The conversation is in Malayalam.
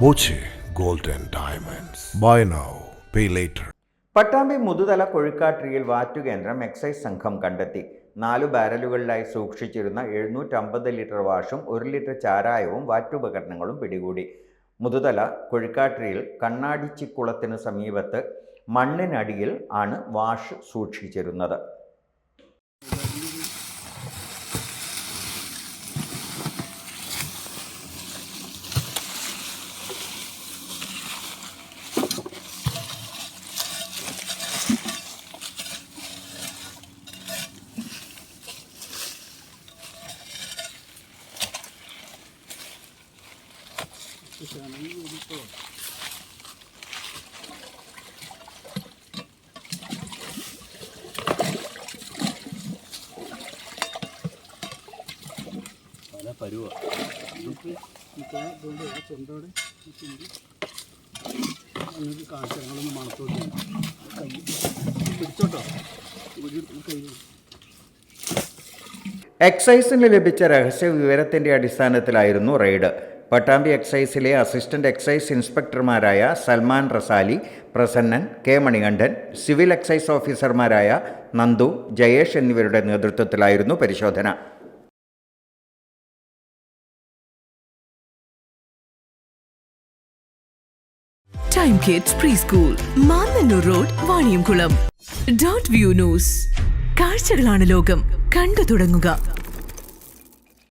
Boche gold and Diamonds. Buy now, pay later. Pattambi Muthuthala കൊഴുക്കാട്രിയിൽ വാറ്റുകേന്ദ്രം എക്സൈസ് സംഘം കണ്ടെത്തി നാലു ബാരലുകളിലായി സൂക്ഷിച്ചിരുന്ന എഴുന്നൂറ്റമ്പത് ലിറ്റർ വാഷും ഒരു ലിറ്റർ ചാരായവും വാറ്റുപകരണങ്ങളും പിടികൂടി മുതുതല കൊഴുക്കാട്രിയിൽ കണ്ണാടിച്ചിക്കുളത്തിന് സമീപത്ത് മണ്ണിനടിയിൽ ആണ് വാഷ് സൂക്ഷിച്ചിരുന്നത് പല പരുവ നിങ്ങൾക്ക് കാണിച്ചു ഞങ്ങളൊന്ന് മണത്തോട്ട് കൈ പിടിച്ചോട്ടോ ഒരു കൈ എക്സൈസിന് ലഭിച്ച രഹസ്യ വിവരത്തിന്റെ അടിസ്ഥാനത്തിലായിരുന്നു റെയ്ഡ്. പട്ടാമ്പി എക്സൈസിലെ assistant excise ഇൻസ്പെക്ടർമാരായ Salman Rasali Prasannan K Manikandan civil excise ഓഫീസർമാരായ നന്ദു ജയേഷ് എന്നിവരുടെ നേതൃത്വത്തിലായിരുന്നു പരിശോധന. Time kids pre school road view news കാഴ്ചകളാണ് ലോകം. കണ്ടു തുടങ്ങുക.